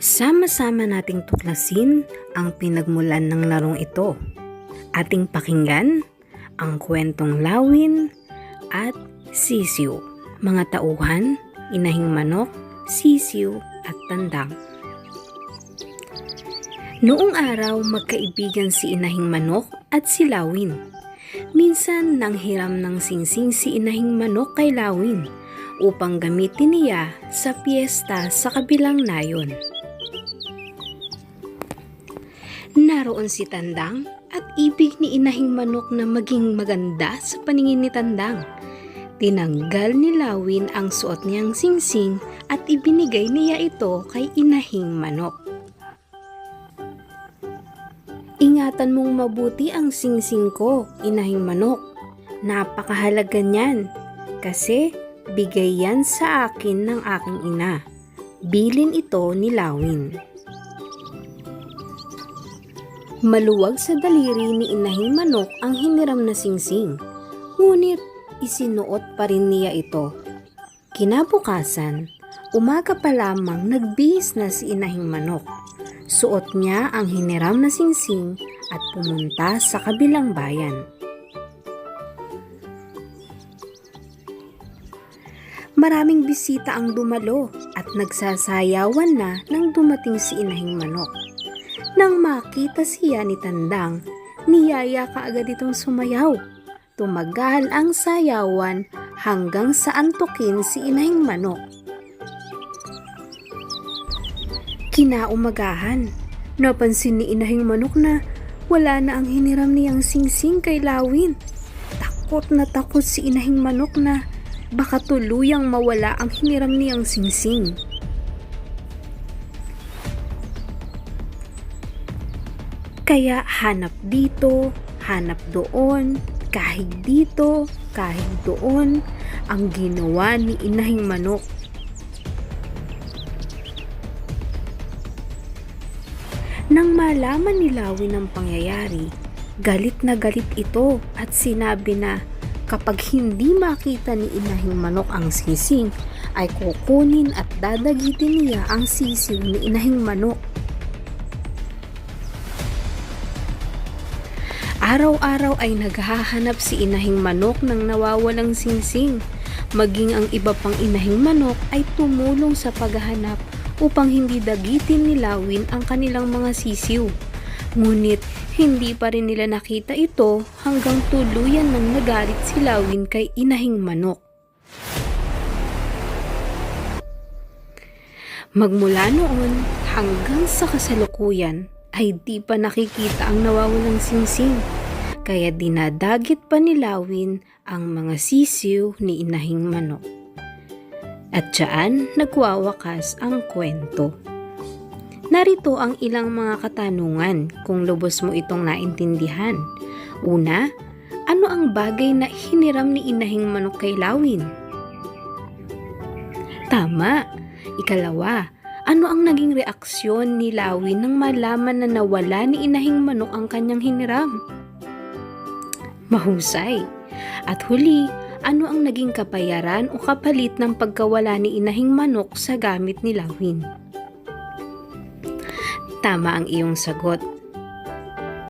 Sama-sama nating tuklasin ang pinagmulan ng larong ito. Ating pakinggan ang kwentong lawin at sisiw. Mga tauhan, inahing manok, sisiw at tandang. Noong araw, magkaibigan si inahing manok at si lawin. Minsan nang hiram ng singsing si inahing manok kay lawin upang gamitin niya sa piyesta sa kabilang nayon. Naroon si Tandang at ibig ni inahing manok na maging maganda sa paningin ni Tandang. Tinanggal ni Lawin ang suot niyang singsing at ibinigay niya ito kay inahing manok. Ingatan mong mabuti ang singsing ko, inahing manok. Napakahalaga niyan kasi bigay yan sa akin ng aking ina. Bilin ito ni Lawin. Maluwag sa daliri ni inahing manok ang hiniram na singsing. Ngunit isinuot pa rin niya ito. Kinabukasan, umaga pa lamang nagbihis na si inahing manok. Suot niya ang hiniram na singsing at pumunta sa kabilang bayan. Maraming bisita ang dumalo at nagsasayawan na nang dumating si inahing manok. Nang makita siya ni Tandang, niyaya kaagad itong sumayaw. Tumagal ang sayawan hanggang sa antukin si inahing manok. Kinaumagahan, napansin ni inahing manok na wala na ang hiniram niyang singsing kay Lawin. Takot na takot si inahing manok na baka tuluyang mawala ang hiniram niyang singsing. Kaya hanap dito, hanap doon, kahig dito, kahig doon, ang ginawa ni inahing manok. Nang malaman ni Lawin ang pangyayari, galit na galit ito at sinabi na kapag hindi makita ni inahing manok ang sising, ay kukunin at dadagitin niya ang sisiw ni inahing manok. Araw-araw ay naghahanap si inahing manok ng nawawalang singsing. Maging ang iba pang inahing manok ay tumulong sa paghahanap upang hindi dagitin ni Lawin ang kanilang mga sisiw. Ngunit hindi pa rin nila nakita ito hanggang tuluyan nang nagalit si Lawin kay inahing manok. Magmula noon hanggang sa kasalukuyan ay di pa nakikita ang nawawalang singsing. Kaya dinadagit pa ni Lawin ang mga sisiw ni inahing manok. At dyan nagwawakas ang kwento. Narito ang ilang mga katanungan kung lubos mo itong naintindihan. Una, ano ang bagay na hiniram ni inahing manok kay Lawin? Tama. Ikalawa, ano ang naging reaksyon ni Lawin nang malaman na nawala ni inahing manok ang kanyang hiniram? Mahusay. At huli, ano ang naging kapayaran o kapalit ng pagkawala ni inahing manok sa gamit ni Lawin? Tama ang iyong sagot.